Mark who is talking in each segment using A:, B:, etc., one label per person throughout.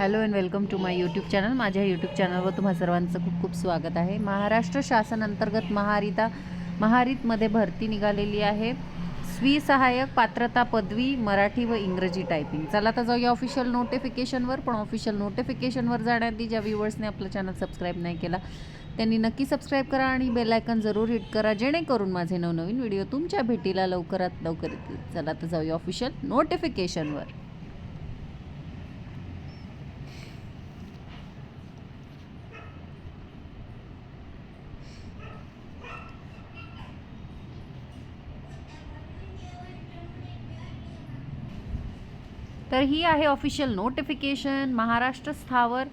A: Hello and welcome to my YouTube channel. माझ्या YouTube चॅनलवर तुम्हा सर्वांचं खूप खूप स्वागत आहे. महाराष्ट्र शासन अंतर्गत महारिता महारितमध्ये भरती निघालेली आहे. स्वी सहाय्यक पात्रता पदवी मराठी व इंग्रजी टायपिंग चला तर जाऊया ऑफिशियल नोटिफिकेशनवर पण ऑफिशियल नोटिफिकेशनवर जाण्याआधी ज्या व्ह्युअर्सने आपलं चॅनल सबस्क्राईब नाही केला त्यांनी नक्की सबस्क्राईब करा आणि बेलायकन जरूर हिट करा जेणेकरून माझे नवनवीन व्हिडिओ तुमच्या भेटीला लवकरात लवकर येतील. चला तर जाऊया ऑफिशियल नोटिफिकेशनवर तर ही आहे ऑफिशियल नोटिफिकेशन महाराष्ट्र स्थावर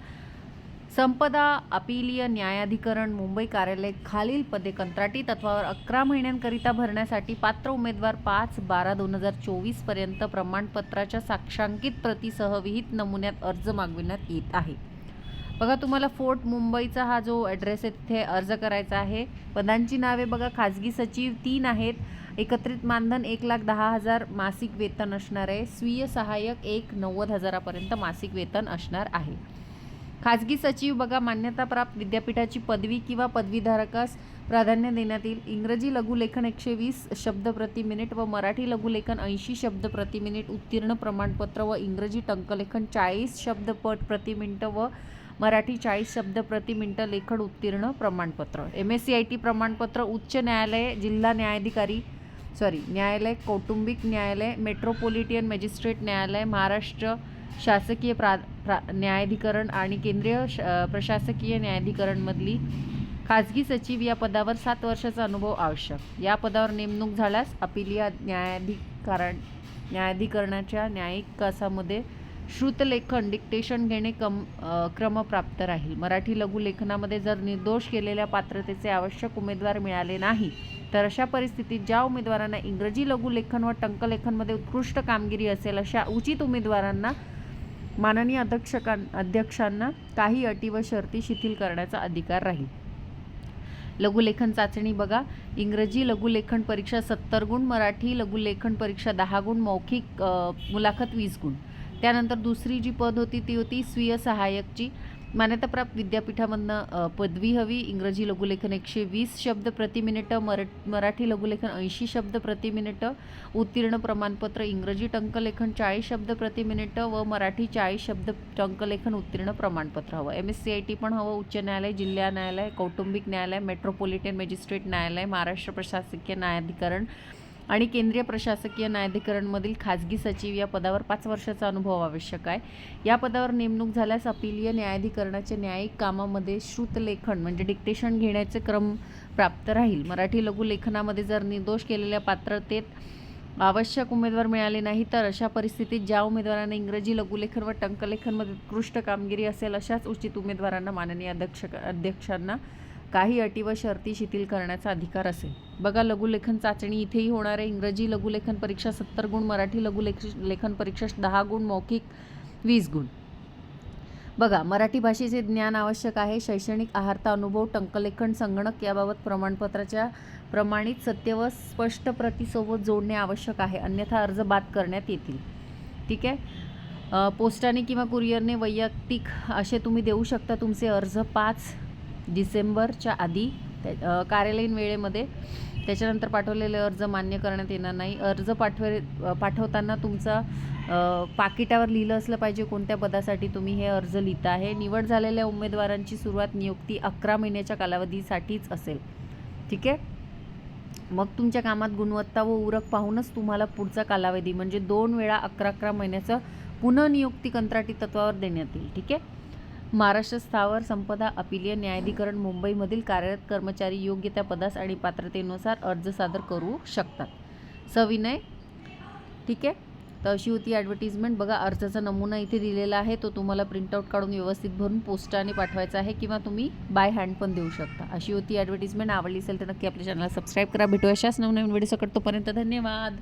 A: संपदा अपीलीय न्यायाधिकरण मुंबई कार्यालय खालील पदे कंत्राटी तत्वावर अकरा महिन्यांकरिता भरण्यासाठी पात्र उमेदवार पाच बारा दोन हजार चोवीसपर्यंत प्रमाणपत्राच्या साक्षांकित प्रतीसह विहित नमुन्यात अर्ज मागविण्यात येत आहे. बघा तुम्हाला फोर्ट मुंबईचा हा जो ॲड्रेस आहे तिथे अर्ज करायचा आहे. पदांची नावे बघा खाजगी सचिव तीन आहेत. एकत्रित मानधन एक लाख दहा हजार मासिक वेतन असणार आहे. स्वीय सहाय्यक एक नव्वद हजारापर्यंत मासिक वेतन असणार आहे. खाजगी सचिव बघा मान्यताप्राप्त विद्यापीठाची पदवी किंवा पदवीधारकास प्राधान्य देण्यात येईल. इंग्रजी लघुलेखन एकशे वीस शब्द प्रति मिनिट व मराठी लघुलेखन ऐंशी शब्द प्रति मिनिट उत्तीर्ण प्रमाणपत्र व इंग्रजी टंकलेखन चाळीस शब्द पट प्रति मिनिट व मराठी चाळीस शब्द प्रति मिनिट लेखन उत्तीर्ण प्रमाणपत्र. M S C I T प्रमाणपत्र उच्च न्यायालय जिल्हा न्यायाधिकारी सॉरी न्यायालय कौटुंबिक न्यायालय मेट्रोपॉलिटियन मॅजिस्ट्रेट न्यायालय महाराष्ट्र शासकीय प्रा प्रा न्यायाधिकरण आणि केंद्रीय श प्रशासकीय न्यायाधिकरणमधली खाजगी सचिव या पदावर सात वर्षाचा अनुभव आवश्यक. या पदावर नेमणूक झाल्यास अपिलीय न्यायाधिकरण न्यायाधिकरणाच्या न्यायिक तासामध्ये श्रुतलेखन डिक्टेशन घेणे कम क्रमप्राप्त राहील. मराठी लघुलेखनामध्ये जर निर्दोष केलेल्या पात्रतेचे आवश्यक उमेदवार मिळाले नाही तर अशा परिस्थितीत ज्या उमेदवारांना इंग्रजी लघुलेखन व टंकलेखनमध्ये उत्कृष्ट कामगिरी असेल अशा उचित उमेदवारांना माननीय अध्यक्षकां अध्यक्षांना काही अटी व शर्ती शिथिल करण्याचा अधिकार राहील. लघुलेखन चाचणी बघा. इंग्रजी लघुलेखन परीक्षा सत्तर गुण मराठी लघुलेखन परीक्षा दहा गुण मौखिक मुलाखत वीस गुण. त्यानंतर दुसरी जी पद होती ती होती स्वीय सहाय्यकची मान्यताप्राप्त विद्यापीठामधनं पदवी हवी इंग्रजी लघुलेखन एकशे वीस शब्द प्रति मिनिटं मर मराठी लघुलेखन ऐंशी शब्द प्रति मिनिटं उत्तीर्ण प्रमाणपत्र इंग्रजी टंकलेखन चाळीस शब्द प्रति मिनिटं व मराठी चाळीस शब्द टंकलेखन उत्तीर्ण प्रमाणपत्र हवं. M S C I T पण हवं उच्च न्यायालय जिल्हा न्यायालय कौटुंबिक न्यायालय मेट्रोपॉलिटन मॅजिस्ट्रेट न्यायालय महाराष्ट्र प्रशासकीय न्यायाधिकरण आणि केंद्रीय प्रशासकीय न्यायाधिकरणमधील खाजगी सचिव या पदावर पाच वर्षाचा अनुभव आवश्यक आहे. या पदावर नेमणूक झाल्यास अपिलीय न्यायाधिकरणाच्या न्यायिक कामामध्ये श्रुतलेखन म्हणजे डिक्टेशन घेण्याचे क्रम प्राप्त राहील. मराठी लघुलेखनामध्ये जर निर्दोष केलेल्या पात्रतेत आवश्यक उमेदवार मिळाले नाही तर अशा परिस्थितीत ज्या उमेदवारांना इंग्रजी लघुलेखन व टंकलेखनमध्ये उत्कृष्ट कामगिरी असेल अशाच उचित उमेदवारांना माननीय अध्यक्ष अध्यक्षांना काही अटी व शर्ती शिथिल करण्याचा अधिकार असेल. बघा लघुलेखन चाचणी इथेही होणार आहे. इंग्रजी लघुलेखन परीक्षा सत्तर गुण मराठी लघुलेख लेखन परीक्षा दहा गुण मौखिक वीस गुण. बघा मराठी भाषेचे ज्ञान आवश्यक आहे. शैक्षणिक आहारता अनुभव टंकलेखन संगणक याबाबत प्रमाणपत्राच्या प्रमाणित सत्य व स्पष्ट प्रतीसोबत जोडणे आवश्यक आहे. अन्यथा अर्ज बाद करण्यात येतील. ठीक आहे? पोस्टाने किंवा कुरिअरने वैयक्तिक असे तुम्ही देऊ शकता. तुमचे अर्ज पाच डिसेंबरच्या आधी त्या कार्यालयीन वेळेमध्ये त्याच्यानंतर पाठवलेले अर्ज मान्य करण्यात येणार नाही. अर्ज पाठवे पाठवताना तुमचा पाकिटावर लिहिलं असलं पाहिजे कोणत्या पदासाठी तुम्ही हे अर्ज लिहिता आहे. निवड झालेल्या उमेदवारांची सुरुवात नियुक्ती अकरा महिन्याच्या कालावधीसाठीच असेल. ठीक आहे? मग तुमच्या कामात गुणवत्ता व उरक पाहूनच तुम्हाला पुढचा कालावधी म्हणजे दोन वेळा अकरा अकरा महिन्याचं पुनर्नियुक्ती कंत्राटी तत्वावर देण्यात येईल. ठीक आहे? महाराष्ट्र स्थावर संपदा अपिलीय न्यायाधिकरण मुंबईमधील कार्यरत कर्मचारी योग्य त्या पदास आणि पात्रतेनुसार अर्ज सादर करू शकतात. सविनय ठीक आहे? तर अशी होती ॲडव्हर्टिजमेंट बघा अर्जाचा नमुना इथे दिलेला आहे. तो तुम्हाला प्रिंटआउट काढून व्यवस्थित भरून पोस्टाने पाठवायचा आहे किंवा तुम्ही बाय हँड पण देऊ शकता. अशी होती ॲडव्हर्टिजमेंट आवडली असेल तर नक्की आपल्या चॅनलला सबस्क्राईब करा. भेटू अशाच नवनवीन व्हिडिओ सकट तोपर्यंत. धन्यवाद!